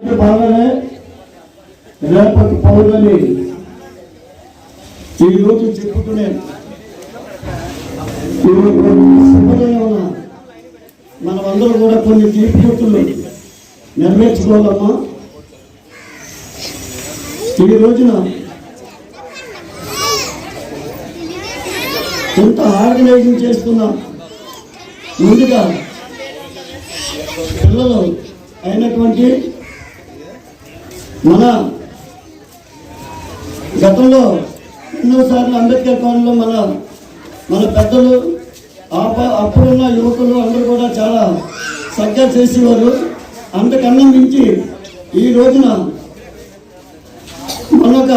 బాగానే రేపటి పౌరులని ఈ రోజు చెప్పుకునే శుభోదయం మనమందరూ కూడా కొన్ని తీర్పులు నెరవేర్చుకోవాలమ్మా. ఈ రోజున కొంత ఆర్గనైజింగ్ చేస్తున్నాం. ముందుగా పిల్లలు అయినటువంటి మన గతంలో ఎన్నోసార్లు అంబేద్కర్ కాలనీలో మన మన పెద్దలు అప్పుడున్న యువకులు అందరూ కూడా చాలా చక్కగా చేసేవారు. అంతకన్నా మించి ఈ రోజున మనొక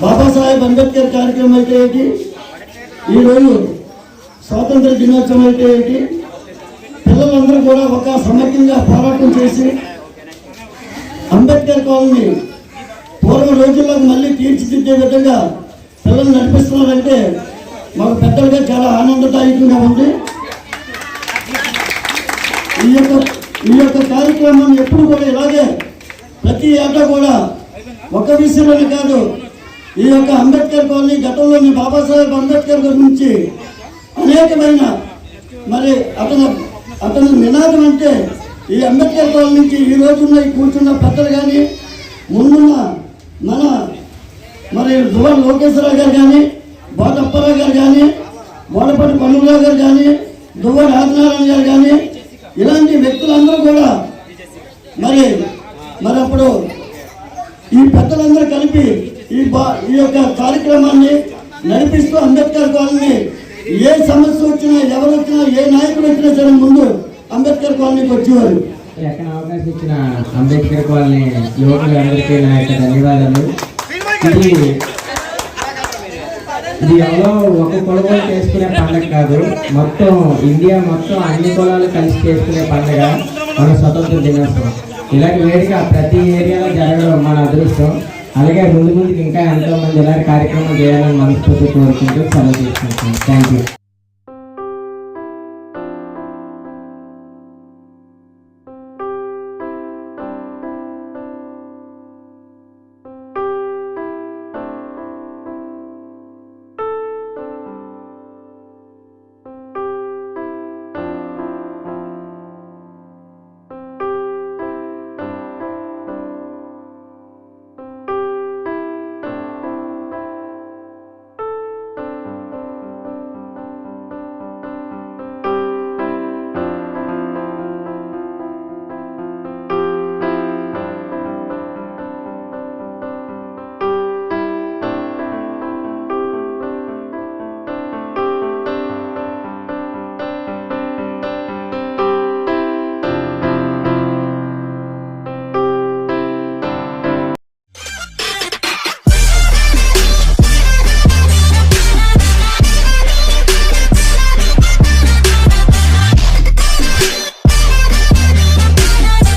బాబాసాహెబ్ అంబేద్కర్ కార్యక్రమం అయితే ఏంటి? ఈరోజు స్వాతంత్ర దినోత్సవం అయితే ఏంటి? పిల్లలందరూ కూడా ఒక సమగ్రంగా పోరాటం చేసి అంబేద్కర్ కాలనీ పూర్వ రోజుల్లో మళ్ళీ తీర్చిదిద్దే విధంగా పిల్లలు నడిపిస్తున్నారంటే మాకు పెద్దలుగా చాలా ఆనందదాయకంగా ఉంది. ఈ యొక్క ఈ యొక్క కార్యక్రమం ఎప్పుడు కూడా ఇలాగే ప్రతి ఏటా కూడా ఒక విషయంలోనే కాదు ఈ యొక్క అంబేద్కర్ కాలనీ గతంలోని బాబాసాహెబ్ అంబేద్కర్ గురించి అనేకమైన మరి అతను అతని నినాదం అంటే ఈ అంబేద్కర్ కాలం నుంచి ఈ రోజున్న ఈ కూర్చున్న పెద్దలు కానీ ముందున్న మన మరి దువ్వన్ లోకేశ్వరరావు గారు కానీ బోటప్పరావు గారు కానీ బోడపల్లి పన్నురావు గారు కానీ దువ్వన్ ఆదినారాయణ గారు కానీ ఇలాంటి వ్యక్తులందరూ కూడా మరి మరి అప్పుడు ఈ పెద్దలందరూ కలిపి ఈ బా ఈ యొక్క కార్యక్రమాన్ని నడిపిస్తూ అంబేద్కర్ కాలనీ ఏ సమస్య వచ్చినా ఎవరు వచ్చినా ఏ నాయకుడు వచ్చినా సరే ముందు అంబేద్కర్ కాలనీకి వచ్చేవారు ఎక్కడ అవకాశం ఇచ్చిన అంబేద్కర్ కాలనీ యువకులందరికీ నా యొక్క ధన్యవాదాలు. ఇది ఇది ఎవరో ఒక కులవాళ్ళు చేసుకునే పండగ కాదు. మొత్తం ఇండియా మొత్తం అన్ని కులాలు కలిసి చేసుకునే పండగ మన స్వతంత్ర దినోత్సవం. ఇలాంటి వేడుక ప్రతి ఏరియాలో జరగడం మన అదృష్టం. అలాగే ముందు ముందుకు ఇంకా ఎంతో మంది ఇలాంటి కార్యక్రమం చేయాలని మనస్ఫూర్తి కోరుకుంటూ సెలవు తీసుకుంటాం థ్యాంక్ యూ